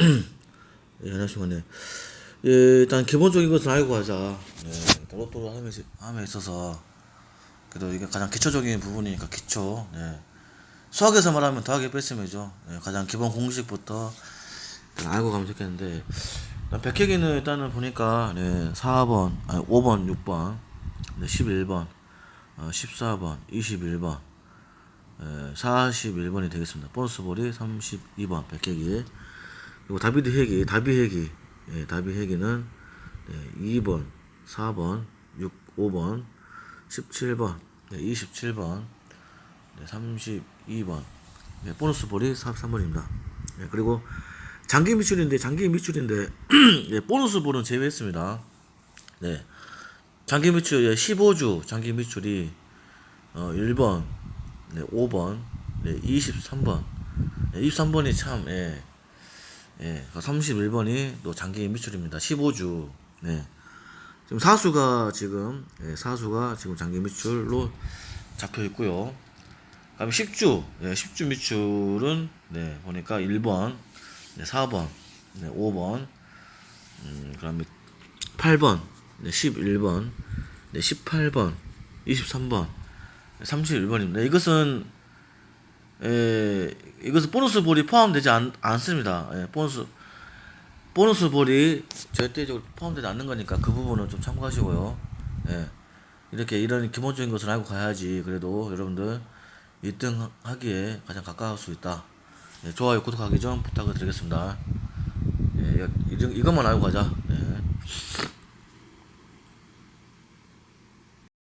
예, 안녕하십니까. 예, 일단 기본적인 것은 알고 가자. 네, 로또를 함에, 있어서, 그래도 이게 가장 기초적인 부분이니까 기초. 네. 수학에서 말하면 더하기 뺐음이죠. 네, 가장 기본 공식부터 알고 가면 좋겠는데, 일단 백회기는 일단은 보니까, 네, 4번, 아니, 5번, 6번, 네, 11번, 어, 14번, 21번, 예, 41번이 되겠습니다. 보너스 볼이 32번, 백회기. 그리고 다비드 회기, 다비 회기, 예, 다비 회기는 네, 2번, 4번, 6, 5번, 17번, 네, 27번, 네, 32번. 네, 보너스 볼이 43번입니다. 네, 그리고 장기 미출인데 장기 미출인데 네, 보너스 볼은 제외했습니다. 네. 장기 미출 예, 15주 장기 미출이 어, 1번, 네, 5번, 네, 23번. 네, 23번이 참 예. 예, 31번이 또 장기 미출입니다. 15주. 네. 지금 사수가 지금 예, 사수가 지금 장기 미출로 잡혀 있고요. 그다음에 10주. 예, 10주 미출은 네, 보니까 1번, 네, 4번, 네, 5번, 음, 그다음에 8번, 네, 11번, 네, 18번, 23번, 31번입니다. 이것은 예, 이것은 보너스 볼이 포함되지 않, 않습니다. 예, 보너스 보너스 볼이 절대적으로 포함되지 않는 거니까 그 부분은 좀 참고하시고요. 예, 이렇게 이런 기본적인 것을 알고 가야지 그래도 여러분들 1등 하기에 가장 가까울 수 있다. 예, 좋아요, 구독하기 좀 부탁을 드리겠습니다. 예, 이- 이것만 알고 가자. 예.